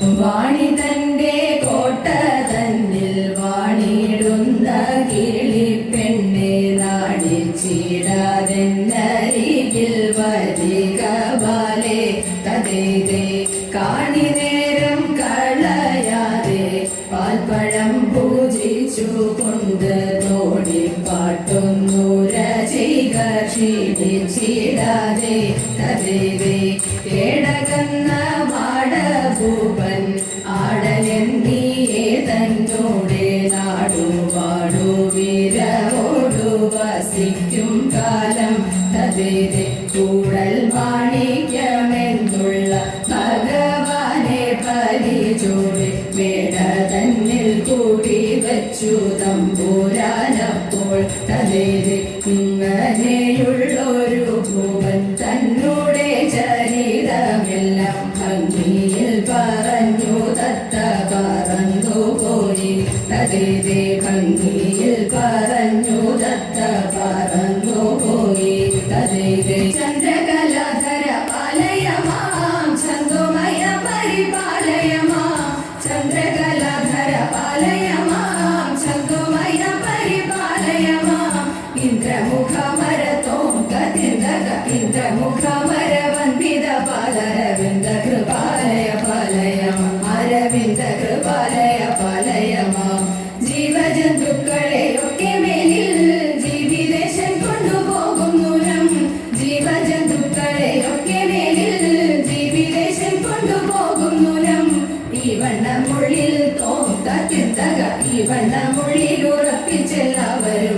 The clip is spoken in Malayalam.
വാണി തന്റെ കോട്ട തന്നിൽ വാണിടുന്ന കിളിപ്പെണ്ണെ നാടിച്ചിടാതെന്നരികിൽ വരിക ബാലെ തതേ കാണി നേരം കളയാതെ പാൽപ്പഴം പൂജിച്ചു കൊണ്ട് നോടി പാട്ടൊന്നൂര ചെയ്യുക ക്ഷീണിച്ചിടാതെ തതേ കേടകന്ന മാടഭൂപൻ ആടലെന്നീയെ തന്നോടെ നാടുപാടു വീരമോടു വസിക്കും കാലം. തതേരെ കൂടൽ മാണിക്യമെന്നുള്ള ഭഗവാനെ പരിചോടെ വേട തന്നിൽ കൂടി വച്ചു തമ്പൂരാനപ്പോൾ. തതേരെ ഇങ്ങനെയുള്ളൊരു ഭൂപൻ തന്നൂടെ ചരിതമെല്ലാം ഭംഗിയിൽ പറഞ്ഞു തത്ത പോയി. തതേതേ ഭംഗിയിൽ പറഞ്ഞു തത്ത പോയി. ഇന്ദ്രമുഖമര വന്ദിത പാലരവിന്ദ കൃപാലയ പാലയമ അരവിന്ദ കൃപാലയ പാലയമ ജീവജന്തുക്കളെ ഒക്കെ മേലിൽ ജീവിതേശൻ കൊണ്ടുപോകും നൂനം ജീവജന്തുക്കളെ ഒക്കെ മേലിൽ ജീവിതേശൻ കൊണ്ടുപോകും നൂനം ഈ വണ്ണമുള്ളിൽ തോന്തക ഈ വണ്ണമുള്ളിൽ ഉറപ്പിച്ചെല്ലാവരും.